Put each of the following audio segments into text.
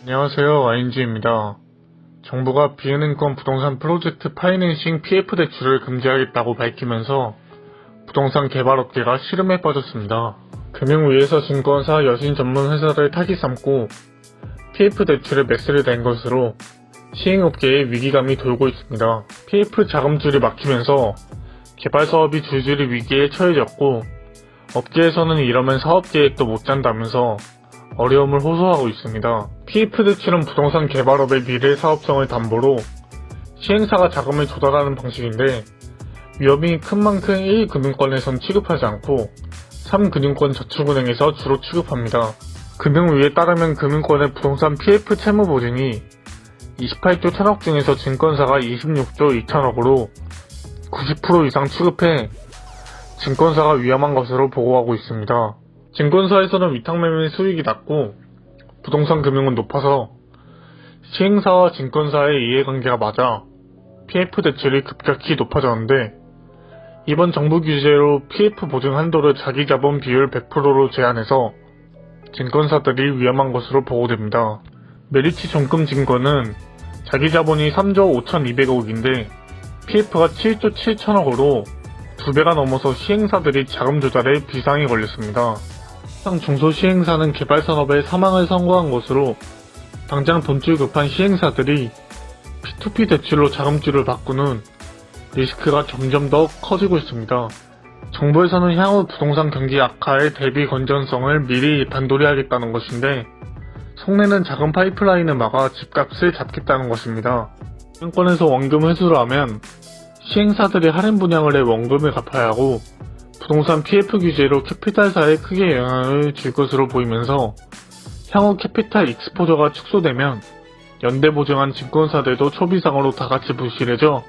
안녕하세요. YNG입니다. 정부가 비은행권 부동산 프로젝트 파이낸싱 PF 대출을 금지하겠다고 밝히면서 부동산 개발업계가 시름에 빠졌습니다. 금융위에서 증권사 여신 전문 회사를 타깃 삼고 PF 대출에 매스를 댄 것으로 시행업계에 위기감이 돌고 있습니다. PF 자금줄이 막히면서 개발 사업이 줄줄이 위기에 처해졌고 업계에서는 이러면 사업 계획도 못 짠다면서 어려움을 호소하고 있습니다. PF 대출은 부동산 개발업의 미래 사업성을 담보로 시행사가 자금을 조달하는 방식인데 위험이 큰 만큼 1금융권에선 취급하지 않고 3금융권 저축은행에서 주로 취급합니다. 금융위에 따르면 금융권의 부동산 PF 채무 보증이 28조 1000억 중에서 증권사가 26조 2천억으로 90% 이상 취급해 증권사가 위험한 것으로 보고하고 있습니다. 증권사에서는 위탁매매 수익이 낮고 부동산 금융은 높아서 시행사와 증권사의 이해관계가 맞아 PF 대출이 급격히 높아졌는데 이번 정부 규제로 PF 보증 한도를 자기자본 비율 100%로 제한해서 증권사들이 위험한 것으로 보고됩니다. 메리츠 정금 증권은 자기자본이 3조 5,200억인데 PF가 7조 7천억으로 두 배가 넘어서 시행사들이 자금 조달에 비상이 걸렸습니다. 상 중소시행사는 개발 산업에 사망을 선고한 것으로 당장 돈줄 급한 시행사들이 P2P 대출로 자금줄을 바꾸는 리스크가 점점 더 커지고 있습니다. 정부에서는 향후 부동산 경기 악화의 대비 건전성을 미리 단도리하겠다는 것인데 속내는 작은 파이프라인을 막아 집값을 잡겠다는 것입니다. 증권에서 원금 회수를 하면 시행사들이 할인 분양을 해 원금을 갚아야 하고 부동산 PF 규제로 캐피탈사에 크게 영향을 줄 것으로 보이면서 향후 캐피탈 익스포저가 축소되면 연대 보증한 증권사들도 초비상으로 다 같이 부실해져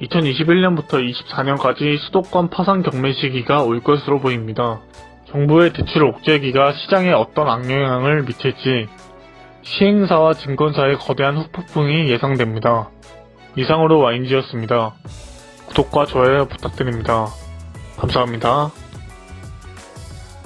2021년부터 24년까지 수도권 파산 경매 시기가 올 것으로 보입니다. 정부의 대출 옥죄기가 시장에 어떤 악영향을 미칠지 시행사와 증권사의 거대한 후폭풍이 예상됩니다. 이상으로 와인지였습니다. 구독과 좋아요 부탁드립니다. 감사합니다.